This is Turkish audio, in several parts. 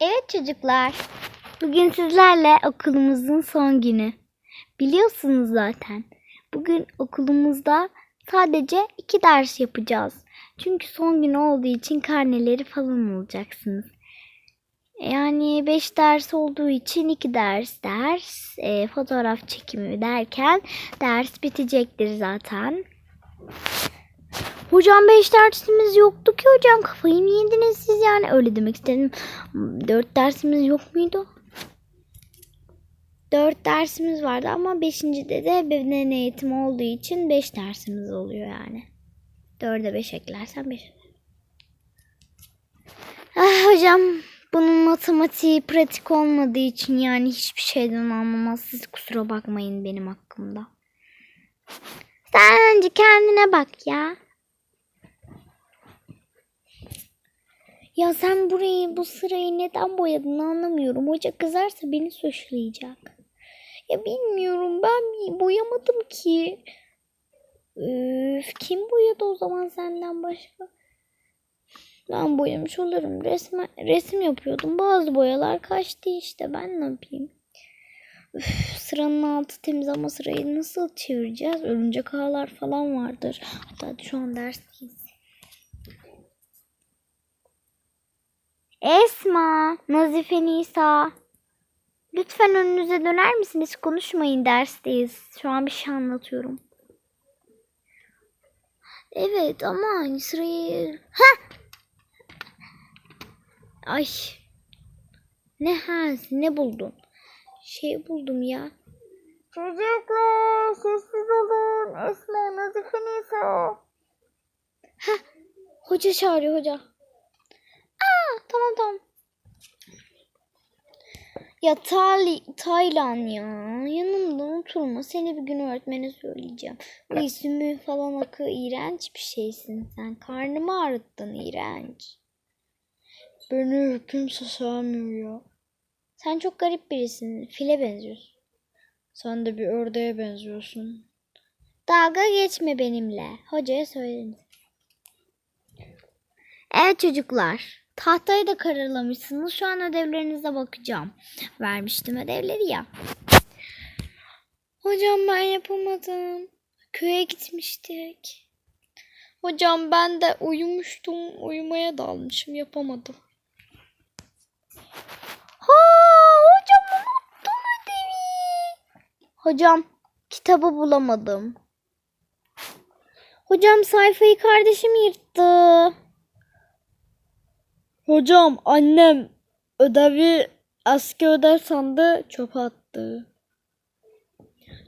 Evet çocuklar. Bugün sizlerle okulumuzun son günü. Biliyorsunuz zaten. Bugün okulumuzda sadece iki ders yapacağız. Çünkü son gün olduğu için karneleri falan alacaksınız. Yani beş ders olduğu için iki ders ders, e, fotoğraf çekimi derken ders bitecektir zaten. Hocam 5 dersimiz yoktu ki hocam. Kafayı mı yediniz siz yani? Öyle demek istedim. 4 dersimiz yok muydu? 4 dersimiz vardı ama 5. de beden eğitimi olduğu için 5 dersimiz oluyor yani. 4'e 5 eklersen 5 Ah hocam bunun matematiği pratik olmadığı için yani hiçbir şeyden anlamaz. Siz kusura bakmayın benim hakkımda. Sen önce kendine bak ya. Ya sen burayı bu sırayı neden boyadın anlamıyorum. Hoca kızarsa beni suçlayacak. Ya bilmiyorum ben boyamadım ki. Üf, kim boyadı o zaman senden başka? Ben boyamış olurum. Resim, resim yapıyordum. Bazı boyalar kaçtı işte. Ben ne yapayım? Üf, sıranın altı temiz ama sırayı nasıl çevireceğiz? Örümcek ağlar falan vardır. Hatta şu an dersteyiz. Esma, Nazife Nisa. Lütfen önünüze döner misiniz? Konuşmayın dersteyiz. Şu an bir şey anlatıyorum. Evet ama sırayı... Ha! Ay. Ne ha? Ne buldun? Şey buldum ya. Çocuklar sessiz olun. Esma, Nazife Nisa. Ha, hoca çağırıyor hoca. Tamam tamam. Ya Tali, Taylan ya. Yanımda oturma. Seni bir gün öğretmene söyleyeceğim. Bu ismi falan akı iğrenç bir şeysin sen. Karnımı ağrıttın iğrenç. Beni kimse sevmiyor ya. Sen çok garip birisin. File benziyorsun. Sen de bir ördeğe benziyorsun. Dalga geçme benimle. Hocaya söyledim. Evet çocuklar. Tahtayı da karalamışsınız. Şu an ödevlerinize bakacağım. Vermiştim ödevleri ya. Hocam ben yapamadım. Köye gitmiştik. Hocam ben de uyumuştum. Uyumaya dalmışım. Yapamadım. Ha, hocam unuttum ödevi. Hocam kitabı bulamadım. Hocam sayfayı kardeşim yırttı. Hocam annem ödevi eski ödev sandı çöpe attı.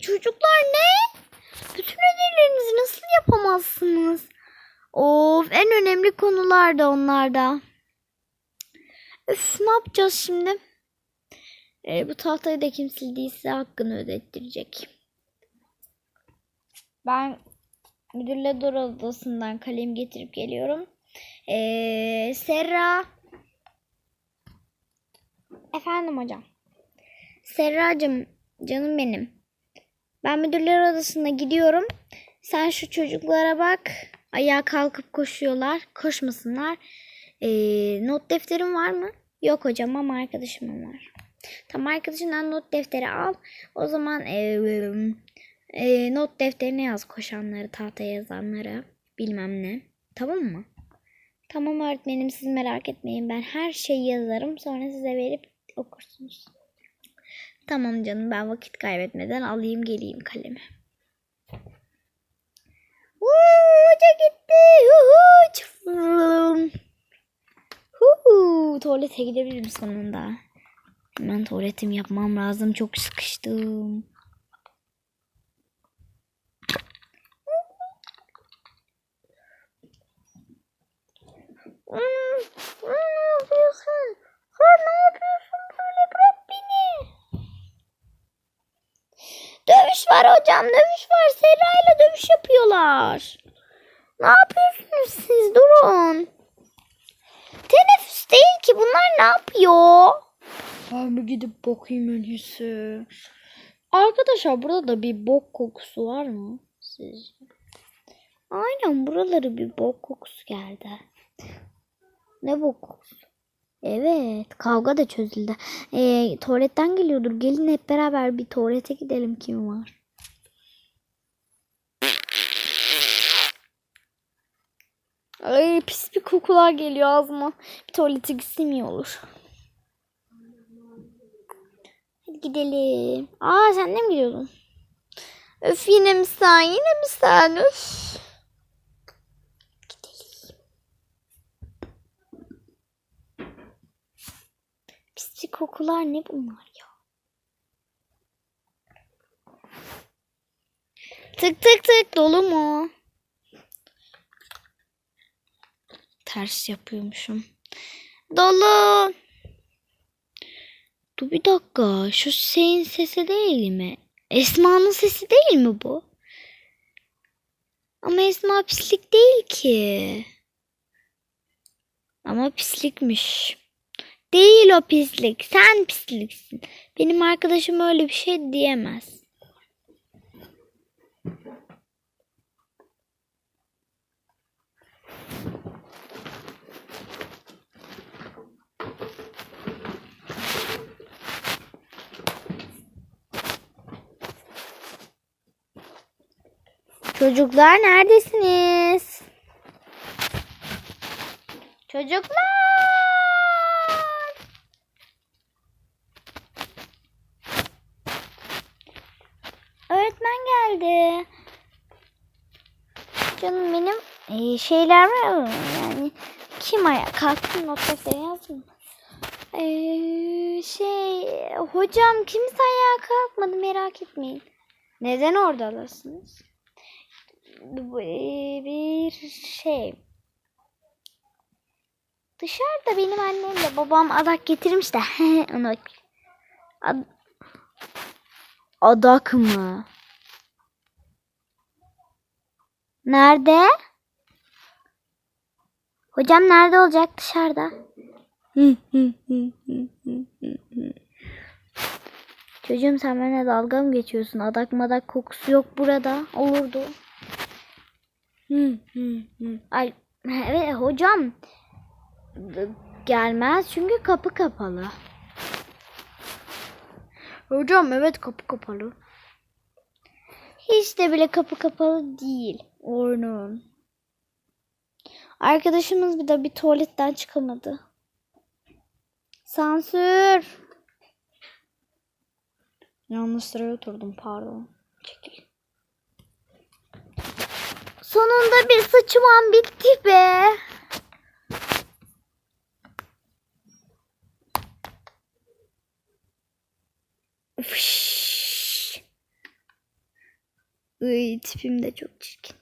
Çocuklar ne? Bütün ödevlerinizi nasıl yapamazsınız? Of en önemli konular da onlarda. Üf ne yapacağız şimdi? Ee, bu tahtayı da kim sildiyse hakkını ödettirecek. Ben müdürle Dora odasından kalem getirip geliyorum. Ee, Serra. Efendim hocam. Serracığım canım benim. Ben müdürler odasına gidiyorum. Sen şu çocuklara bak. Ayağa kalkıp koşuyorlar. Koşmasınlar. Ee, not defterin var mı? Yok hocam ama arkadaşımın var. Tamam arkadaşından not defteri al. O zaman ee, ee, not defterine yaz koşanları, tahtaya yazanları. Bilmem ne. Tamam mı? Tamam öğretmenim siz merak etmeyin. Ben her şeyi yazarım. Sonra size verip okursunuz. Tamam canım ben vakit kaybetmeden alayım geleyim kalemi. Woo, hoca gitti. Çırrrm. Huhu. Tuvalete gidebilirim sonunda. Hemen tuvaletimi yapmam lazım. Çok sıkıştım. Ne yapıyorsun? Sen ne yapıyorsun böyle? Bırak. Dövüş var hocam, dövüş var. Serra ile dövüş yapıyorlar. Ne yapıyorsunuz siz? Durun. Teneffüs değil ki. Bunlar ne yapıyor? Bir gidip bakayım iyisi. Arkadaşlar burada da bir bok kokusu var mı? Sizce? Aynen buraları bir bok kokusu geldi. Ne kokusu? Evet, kavga da çözüldü. Ee, tuvaletten geliyordur. Gelin hep beraber bir tuvalete gidelim kim var? Ay pis bir kokular geliyor ağzıma. Bir tuvalete gitsem iyi olur. Hadi gidelim. Aa sen de mi gidiyordun? Öf yine mi sen? Yine mi sen? Öf. Gidelim. Pis bir kokular ne bunlar ya? Tık tık tık dolu mu? Ters yapıyormuşum. Dolu. Dur bir dakika. Şu şeyin sesi değil mi? Esma'nın sesi değil mi bu? Ama Esma pislik değil ki. Ama pislikmiş. Değil o pislik. Sen pisliksin. Benim arkadaşım öyle bir şey diyemez. Çocuklar neredesiniz? Çocuklar! Öğretmen geldi. Canım benim ee, şeyler var mı? Yani kim ayağa kalktı not defteri yazdın mı? Ee, şey hocam kimse ayağa kalkmadı merak etmeyin. Neden oradasınız? Bu, ee, bir şey. Dışarıda benim annemle babam adak getirmiş de Ad- adak mı? Nerede? Hocam nerede olacak dışarıda? Çocuğum sen benimle dalga mı geçiyorsun? Adak madak kokusu yok burada. Olurdu. Ay, evet hocam. Gelmez çünkü kapı kapalı. Hocam evet kapı kapalı. Hiç de bile kapı kapalı değil. Ornum. Arkadaşımız bir de bir tuvaletten çıkamadı. Sansür. Yanlış sıraya oturdum pardon. Çekil. Sonunda bir saçımam bitti be. Fış. Iy, tipim de çok çirkin.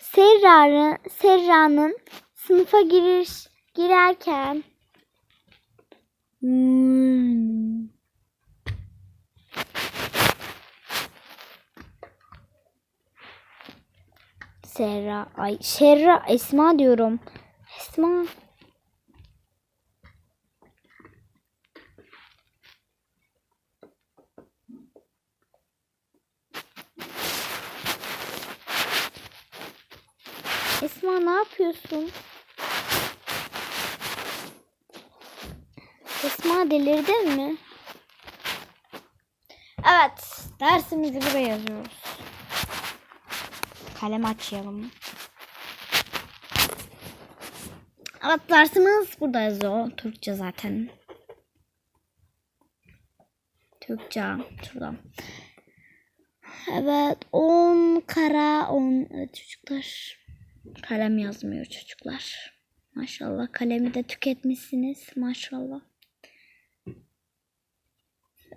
Serra'nın Serra'nın sınıfa giriş girerken Hmm. Serra, ay Serra, Esma diyorum. Esma. Esma ne yapıyorsun? Esma delirdin mi? Evet, dersimizi buraya yazıyoruz. Kalem açalım. Evet, dersimiz burada yazıyor. Türkçe zaten. Türkçe. Şuradan. Evet, 10 kara 10. Evet çocuklar. Kalem yazmıyor çocuklar. Maşallah kalemi de tüketmişsiniz. Maşallah.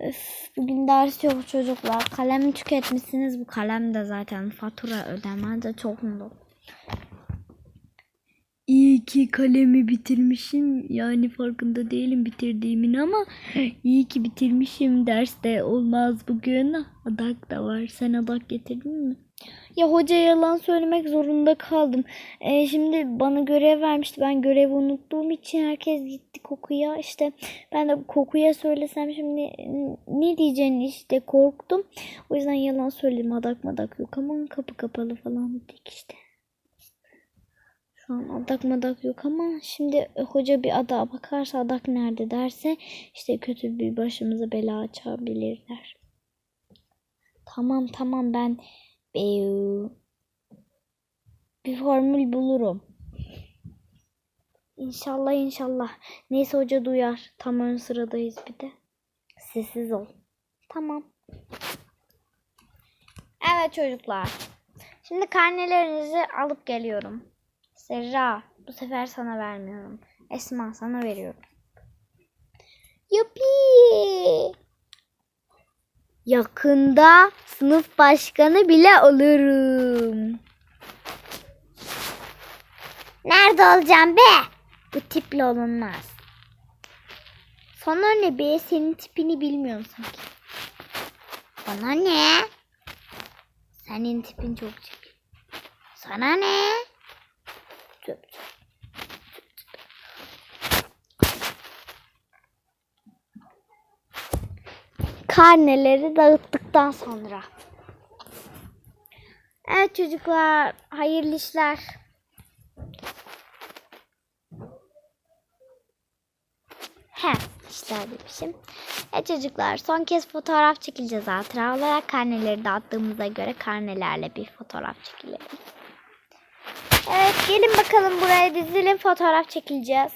Öf, bugün ders yok çocuklar. Kalemi tüketmişsiniz. Bu kalem de zaten fatura ödemez de çok mutlu. İyi ki kalemi bitirmişim. Yani farkında değilim bitirdiğimin ama iyi ki bitirmişim. Derste olmaz bugün. Adak da var. Sen adak getirdin mi? Ya hoca yalan söylemek zorunda kaldım. Ee, şimdi bana görev vermişti. Ben görevi unuttuğum için herkes gitti kokuya. İşte ben de kokuya söylesem şimdi ne diyeceğini işte korktum. O yüzden yalan söyledim. Adak madak yok ama kapı kapalı falan dedik işte. Şu an adak madak yok ama şimdi hoca bir ada bakarsa adak nerede derse işte kötü bir başımıza bela açabilirler. Tamam tamam ben bir formül bulurum. İnşallah inşallah. Neyse hoca duyar. Tam ön sıradayız bir de. Sessiz ol. Tamam. Evet çocuklar. Şimdi karnelerinizi alıp geliyorum. Serra bu sefer sana vermiyorum. Esma sana veriyorum. Yuppie. Yakında sınıf başkanı bile olurum. Nerede olacağım be? Bu tiple olunmaz. Sana ne be? Senin tipini bilmiyorum sanki. Bana ne? Senin tipin çok çirkin. Sana ne? Tüp tüp. Karneleri dağıttıktan sonra. Evet çocuklar, hayırlı işler. He, işler demişim. Evet çocuklar, son kez fotoğraf çekileceğiz hatıra olarak. Karneleri dağıttığımıza göre karnelerle bir fotoğraf çekilelim. Evet, gelin bakalım buraya dizilin fotoğraf çekileceğiz.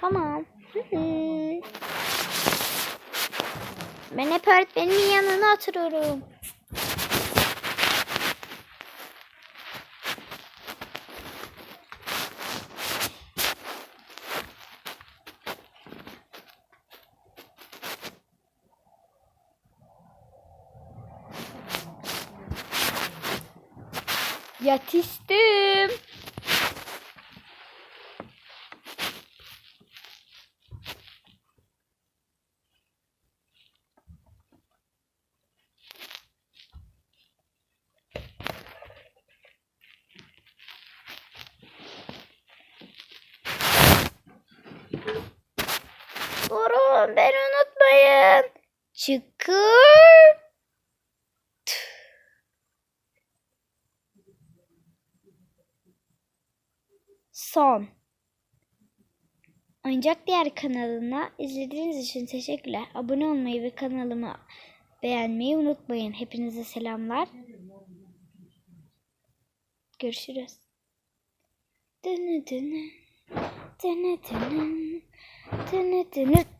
Tamam. Hı hı. Ben hep öğretmenimin yanına oturuyorum. Yetiştim. Durun beni unutmayın. Çıkır. Son. Oyuncak Diğer kanalına izlediğiniz için teşekkürler. Abone olmayı ve kanalımı beğenmeyi unutmayın. Hepinize selamlar. Görüşürüz. Dını dını. Dını dını. Dını dını.